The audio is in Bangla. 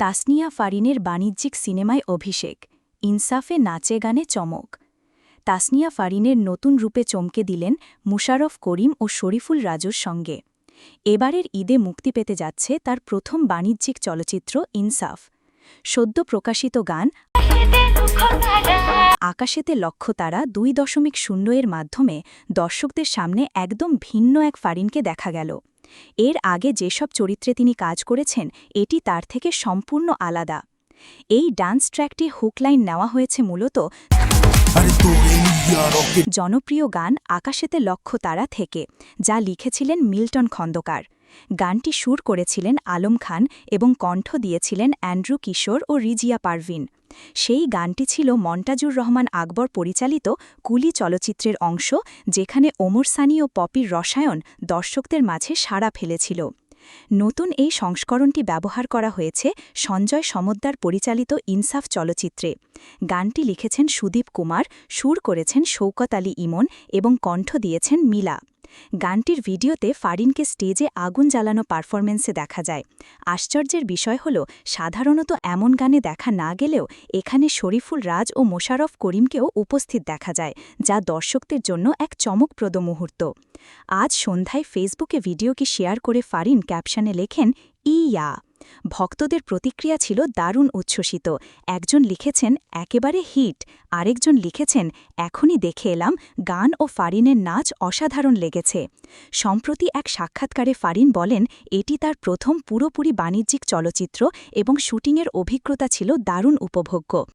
তাসনিয়া ফারিনের বাণিজ্যিক সিনেমায় অভিষেক, ইনসাফে নাচে গানে চমক। তাসনিয়া ফারিনের নতুন রূপে চমকে দিলেন মুশারফ করিম ও শরীফুল রাজুর সঙ্গে। এবারের ঈদে মুক্তি পেতে যাচ্ছে তার প্রথম বাণিজ্যিক চলচ্চিত্র ইনসাফ। সদ্য প্রকাশিত গান আকাশেতে লক্ষ্য তারা দুই দশমিক শূন্য এর মাধ্যমে দর্শকদের সামনে একদম ভিন্ন এক ফারিনকে দেখা গেল। এর আগে যেসব চরিত্রে তিনি কাজ করেছেন এটি তার থেকে সম্পূর্ণ আলাদা। এই ডান্স ট্র্যাকটি হুকলাইন নেওয়া হয়েছে মূলত জনপ্রিয় গান আকাশেতে লক্ষ্য তারা থেকে যা লিখেছিলেন মিল্টন খন্দকার। গানটি সুর করেছিলেন আলম খান এবং কণ্ঠ দিয়েছিলেন অ্যান্ড্রু কিশোর ও রিজিয়া পারভিন। সেই গানটি ছিল মন্টাজুর রহমান আকবর পরিচালিত কুলি চলচ্চিত্রের অংশ, যেখানে ওমর সানি ও পপির রসায়ন দর্শকদের মাঝে সাড়া ফেলেছিল। নতুন এই সংস্করণটি ব্যবহার করা হয়েছে সঞ্জয় সমদ্দার পরিচালিত ইনসাফ চলচ্চিত্রে। গানটি লিখেছেন সুদীপ কুমার, সুর করেছেন শৌকত আলী ইমন এবং কণ্ঠ দিয়েছেন মিলা। গানটির ভিডিওতে ফারিনকে স্টেজে আগুন জ্বালানো পারফরমেন্সে দেখা যায়। আশ্চর্যের বিষয় হল, সাধারণত এমন গানে দেখা না গেলেও এখানে শরীফুল রাজ ও মোশারফ করিমকেও উপস্থিত দেখা যায়, যা দর্শকদের জন্য এক চমকপ্রদ মুহূর্ত। আজ সন্ধ্যায় ফেসবুকে ভিডিওকে শেয়ার করে ফারিন ক্যাপশনে লেখেন ইয়া ভক্তদের প্রতিক্রিয়া ছিল দারুণ উচ্ছ্বসিত। একজন লিখেছেন, একেবারে হিট। আরেকজন লিখেছেন, এখনই দেখে এলাম, গান ও ফারিনের নাচ অসাধারণ লেগেছে। সম্প্রতি এক সাক্ষাৎকারে ফারিন বলেন, এটি তার প্রথম পুরোপুরি বাণিজ্যিক চলচ্চিত্র এবং শুটিংয়ের অভিজ্ঞতা ছিল দারুণ উপভোগ্য।